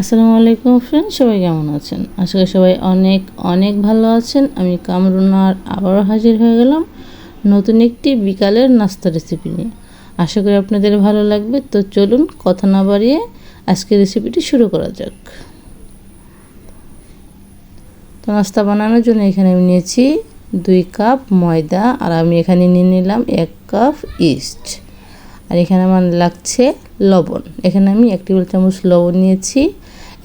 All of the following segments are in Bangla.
আসসালামু আলাইকুম ফ্রেন্ড সবাই কেমন আছেন? আশা করি সবাই অনেক অনেক ভালো আছেন। আমি কামরুনার আবারও হাজির হয়ে গেলাম নতুন একটি বিকালের নাস্তা রেসিপি নিয়ে। আশা করি আপনাদের ভালো লাগবে। তো চলুন কথা না বাড়িয়ে আজকের রেসিপিটি শুরু করা যাক। তো নাস্তা বানানোর জন্য এখানে আমি নিয়েছি দুই কাপ ময়দা আর আমি এখানে নিয়ে নিলাম এক কাপ ইস্ট আর এখানে আমার লাগছে লবণ। এখানে আমি এক টেবিল চামচ লবণ নিয়েছি।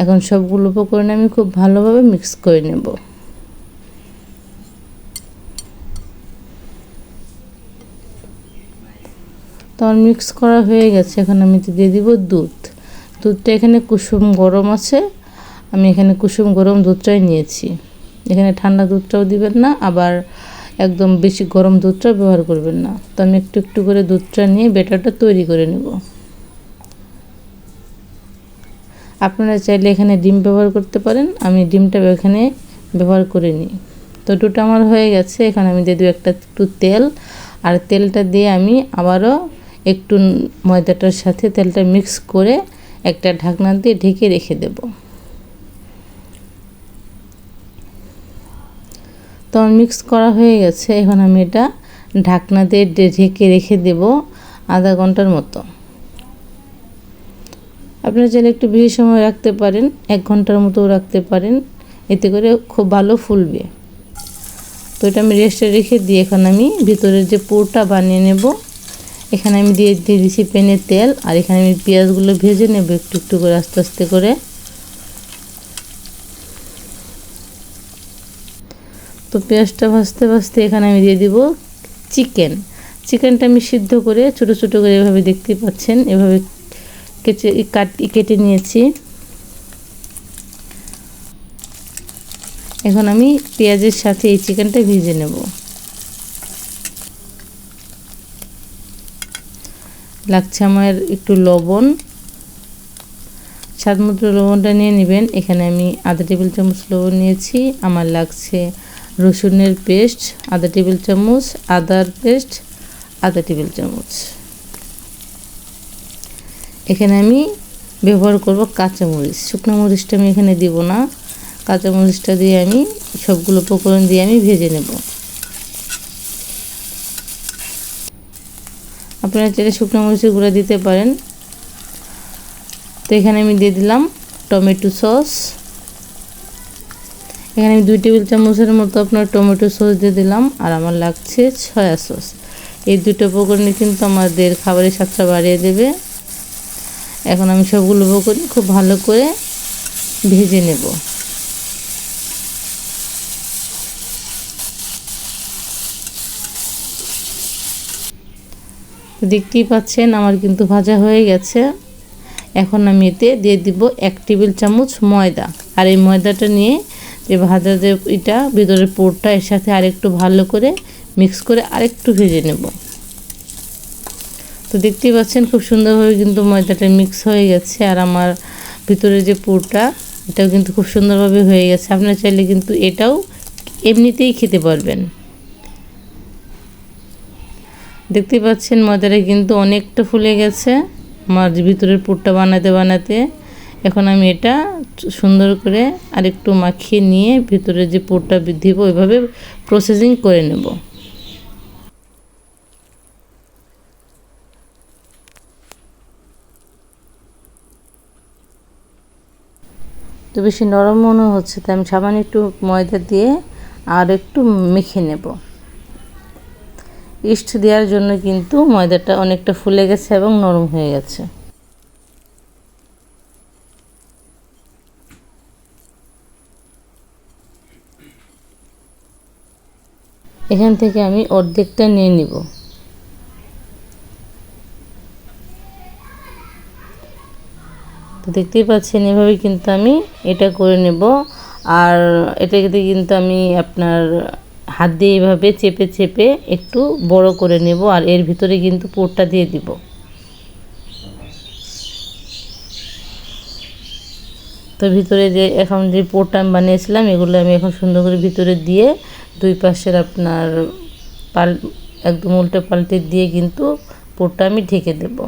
এখন সবগুলো উপকরণ আমি খুব ভালোভাবে মিক্স করে নেব। তো মিক্স করা হয়ে গেছে, এখন আমি দিয়ে দিব দুধ। দুধটা এখানে কুসুম গরম আছে, আমি এখানে কুসুম গরম দুধটাই নিয়েছি। এখানে ঠান্ডা দুধটাও দিবেন না, আবার একদম বেশি গরম দুধটাও ব্যবহার করবেন না। তো আমি একটু একটু করে দুধটা নিয়ে বেটারটা তৈরি করে নেব। আপনারা চাইলে এখানে ডিম ব্যবহার করতে পারেন। আমি ডিমটা এখানে ব্যবহার করে নিই। তো দুটো আমার হয়ে গেছে। এখানে আমি দিয়ে দেবো একটা একটু তেল। আর তেলটা দিয়ে আমি আবারও একটু ময়দাটার সাথে তেলটা মিক্স করে একটা ঢাকনা দিয়ে ঢেকে রেখে দেব। তো মিক্স করা হয়ে গেছে। এখন আমি এটা ঢাকনা দিয়ে ঢেকে রেখে দেব আধা ঘণ্টার মতো। আপনারা চাইলে একটু বেশি সময় রাখতে পারেন, এক ঘণ্টার মতো রাখতে পারেন। এতে করে খুব ভালো ফুলবে। তো এটা আমি রেস্টে রেখে দিয়ে এখন আমি ভিতরের যে পুরটা বানিয়ে নেব, এখানে আমি দিয়ে দিয়ে দিয়েছি প্যানে তেল, আর এখানে আমি পেঁয়াজগুলো ভেজে নেব একটু একটু করে আস্তে আস্তে করে। তো পেঁয়াজটা ভাজতে ভাজতে এখানে আমি দিয়ে দিব চিকেন। চিকেনটা আমি সিদ্ধ করে ছোট ছোট করে এভাবে দেখতে পাচ্ছেন, এভাবে কেটে কেটে নিয়েছি। এখন আমি পেঁয়াজের সাথে এই চিকেনটা ভিজে নেব। লাগছে আমার একটু লবণ। স্বাদ মতো লবণটা নিয়ে নেবেন। এখানে আমি আধা টেবিল চামচ লবণ নিয়েছি। আমার লাগছে রসুনের পেস্ট, আধা টেবিল চামচ, আদার পেস্ট, আধা টেবিল চামচ। এখানে আমি ব্যবহার করব কাঁচামরিচ শুকনো মরিচটা আমি এখানে দিব না। কাঁচামরিচটা দিয়ে আমি সবগুলো উপকরণ দিয়ে আমি ভেজে নেব। আপনারা চাইলে শুকনো মরিচের গুঁড়া দিতে পারেন। তো এখানে আমি দিয়ে দিলাম টমেটো সস। এখানে আমি দুই টেবিল চামচের মতো আপনার টমেটো সস দিয়ে দিলাম আর আমার লাগছে সয়া সস। এই দুটো উপকরণে কিন্তু আমাদের খাবারের স্বাদটা বাড়িয়ে দেবে। এখন আমি সবগুলো উপকরণ খুব ভালো করে ভেজে নেব। দেখতেই পাচ্ছেন আমার কিন্তু ভাজা হয়ে গেছে। এখন আমি এতে দিয়ে দিব এক টেবিল চামচ ময়দা। আর এই ময়দাটা নিয়ে যে ভাজা যে এটা ভিতরের পোরটা এর সাথে আরেকটু ভালো করে মিক্স করে আরেকটু ভেজে নেব। তো দেখতেই পাচ্ছেন, খুব সুন্দরভাবে কিন্তু ময়দাটা মিক্স হয়ে গেছে। আর আমার ভিতরে যে পুরটা, এটাও কিন্তু খুব সুন্দরভাবে হয়ে গেছে। আপনারা চাইলে কিন্তু এটাও এমনিতেই খেতে পারবেন। দেখতেই পাচ্ছেন, ময়দাটা কিন্তু অনেকটা ফুলে গেছে। আমার ভিতরের পুরটা বানাতে বানাতে, এখন আমি এটা সুন্দর করে আরেকটু মাখিয়ে নিয়ে ভিতরে যে পুরটা দিব, ওইভাবে প্রসেসিং করে নেব। তো বেশি নরম মনে হচ্ছে, তাই আমি সামান্য একটু ময়দা দিয়ে আর একটু মেখে নেব। ইস্ট দেওয়ার জন্য কিন্তু ময়দাটা অনেকটা ফুলে গেছে এবং নরম হয়ে গেছে। এখান থেকে আমি অর্ধেকটা নিয়ে নিব। তো দেখতেই পাচ্ছেন, এভাবে কিন্তু আমি এটা করে নেব। আর এটাকে কিন্তু আমি আপনার হাত দিয়ে এভাবে চেপে চেপে একটু বড় করে নেব আর এর ভিতরে কিন্তু পোরটা দিয়ে দিব। তো ভিতরে যে এখন যে পোরটা আমি বানিয়েছিলাম, এগুলো আমি এখন সুন্দর করে ভিতরে দিয়ে দুই পাশের আপনার পাল একদম উল্টে পাল্টে দিয়ে কিন্তু পোরটা আমি ঢেকে দেবো।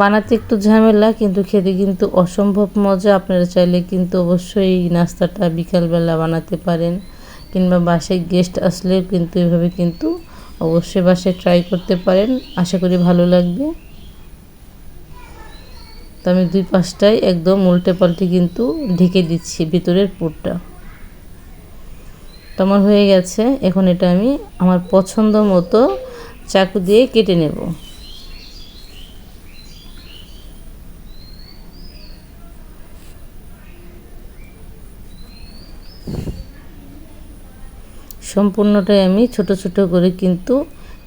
বানাতে একটু ঝামেলা, কিন্তু খেতে কিন্তু অসম্ভব মজা। আপনারা চাইলে কিন্তু অবশ্যই নাস্তাটা বিকালবেলা বানাতে পারেন, কিংবা বাসায় গেস্ট আসলে কিন্তু এভাবে কিন্তু অবশ্যই বাসায় ট্রাই করতে পারেন। আশা করি ভালো লাগবে। তো আমি দুই পাশটাই একদম উল্টে পাল্টে কিন্তু ঢেকে দিচ্ছি ভিতরের পুরটা। তো আমার হয়ে গেছে। এখন এটা আমি আমার পছন্দ মতো চাকু দিয়ে কেটে নেব। সম্পূর্ণটাই আমি ছোট ছোট করে কিন্তু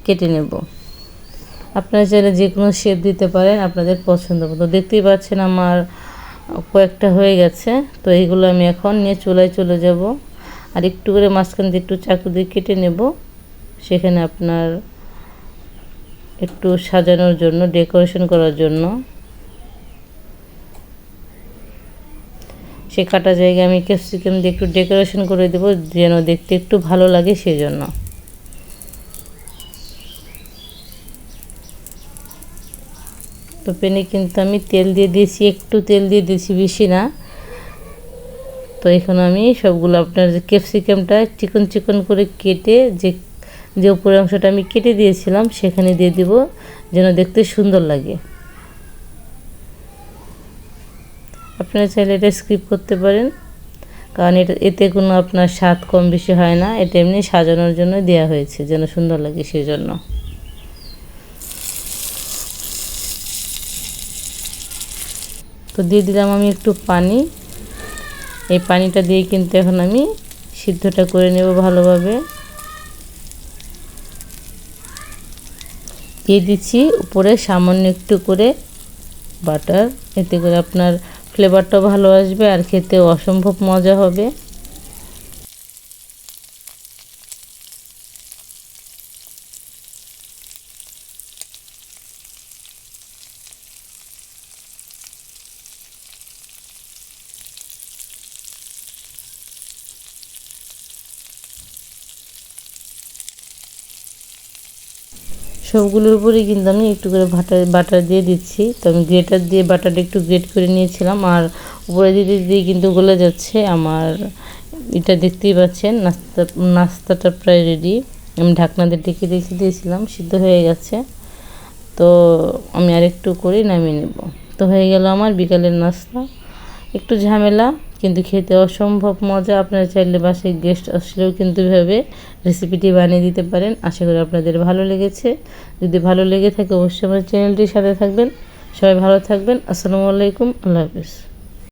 কেটে নেব। আপনারা চাইলে যে কোনো শেপ দিতে পারেন আপনাদের পছন্দ মতো। দেখতেই পাচ্ছেন আমার কয়েকটা হয়ে গেছে। তো এইগুলো আমি এখন নিয়ে চুলায় চলে যাব। আর একটু করে মাঝখান দিয়ে একটু চাকু দিয়ে কেটে নেব। সেখানে আপনার একটু সাজানোর জন্য, ডেকোরেশন করার জন্য। সে কাটা জায়গায় আমি ক্যাপসিকাম দিয়ে একটু ডেকোরেশন করে দেবো, যেন দেখতে একটু ভালো লাগে সেই জন্য তো পেনে কিন্তু আমি তেল দিয়ে দিয়েছি, একটু তেল দিয়ে দিয়েছি বেশি না। তো এখন আমি সবগুলো আপনার যে ক্যাপসিকামটা চিকন চিকন করে কেটে যে যে উপরের অংশটা আমি কেটে দিয়েছিলাম, সেখানে দিয়ে দিব, যেন দেখতে সুন্দর লাগে। আপনারা চাইলে এটা স্কিপ করতে পারেন। কারণ এটা, এতে কোনো আপনার স্বাদ কম বেশি হয় না। এটা এমনি সাজানোর জন্য দেওয়া হয়েছে, যেন সুন্দর লাগে সেই জন্য তো দিয়ে দিলাম আমি একটু পানি। এই পানিটা দিয়ে কিন্তু এখন আমি সিদ্ধটা করে নেব ভালোভাবে। দিয়ে দিচ্ছি উপরে সামান্য একটু করে বাটার। এতে করে আপনার ফ্লেভারটাও ভালো আসবে আর খেতে অসম্ভব মজা হবে। সবগুলোর উপরেই কিন্তু আমি একটু করে বাটার বাটার দিয়ে দিচ্ছি। তো আমি গ্রেটার দিয়ে বাটারটা একটু গ্রেট করে নিয়েছিলাম। আর উপরে দিতে দিয়ে কিন্তু গলে যাচ্ছে আমার, এটা দেখতেই পাচ্ছেন, নাস্তা, নাস্তাটা প্রায় রেডি আমি ঢাকনা দিয়ে ডেকে রেখে দিয়েছিলাম, সিদ্ধ হয়ে গেছে। তো আমি আর একটু করে নামিয়ে নেব। তো হয়ে গেল আমার বিকালের নাস্তা। একটু ঝামেলা, কিন্তু খেতে অসম্ভব মজা। আপনারা চাইলে বাসায় গেস্ট আসলেও কিন্তু এভাবে রেসিপিটি বানিয়ে দিতে পারেন। আশা করি আপনাদের ভালো লেগেছে। যদি ভালো লেগে থাকে, অবশ্যই আমার চ্যানেলটির সাথে থাকবেন। সবাই ভালো থাকবেন। আসসালামু আলাইকুম। আল্লাহ হাফিজ।